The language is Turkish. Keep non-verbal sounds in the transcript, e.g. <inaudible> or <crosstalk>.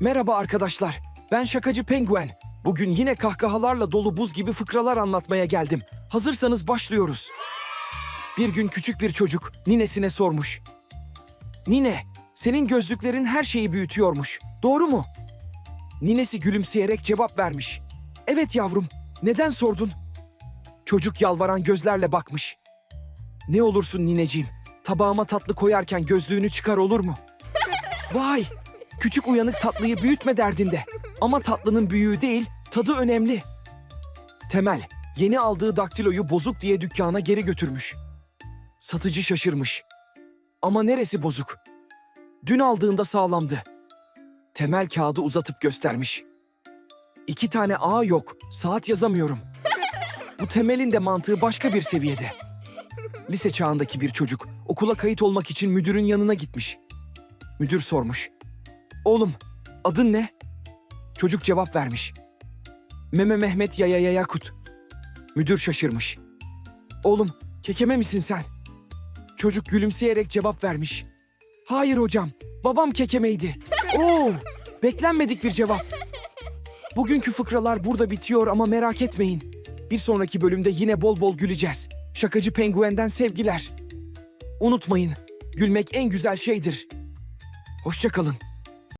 Merhaba arkadaşlar. Ben şakacı Penguen. Bugün yine kahkahalarla dolu buz gibi fıkralar anlatmaya geldim. Hazırsanız başlıyoruz. Bir gün küçük bir çocuk ninesine sormuş. Nine, senin gözlüklerin her şeyi büyütüyormuş. Doğru mu? Ninesi gülümseyerek cevap vermiş. Evet yavrum. Neden sordun? Çocuk yalvaran gözlerle bakmış. Ne olursun nineciğim, tabağıma tatlı koyarken gözlüğünü çıkar olur mu? <laughs> Vay! Küçük uyanık tatlıyı büyütme derdinde. Ama tatlının büyüğü değil, tadı önemli. Temel, yeni aldığı daktiloyu bozuk diye dükkana geri götürmüş. Satıcı şaşırmış. Ama neresi bozuk? Dün aldığında sağlamdı. Temel kağıdı uzatıp göstermiş. İki tane A yok, saat yazamıyorum. Bu temelin de mantığı başka bir seviyede. Lise çağındaki bir çocuk okula kayıt olmak için müdürün yanına gitmiş. Müdür sormuş. Oğlum, adın ne? Çocuk cevap vermiş. Meme Mehmet Yaya Yakut. Müdür şaşırmış. Oğlum, kekeme misin sen? Çocuk gülümseyerek cevap vermiş. Hayır hocam, babam kekemeydi. <laughs> Oo, beklenmedik bir cevap. Bugünkü fıkralar burada bitiyor ama merak etmeyin. Bir sonraki bölümde yine bol bol güleceğiz. Şakacı penguenden sevgiler. Unutmayın, gülmek en güzel şeydir. Hoşçakalın.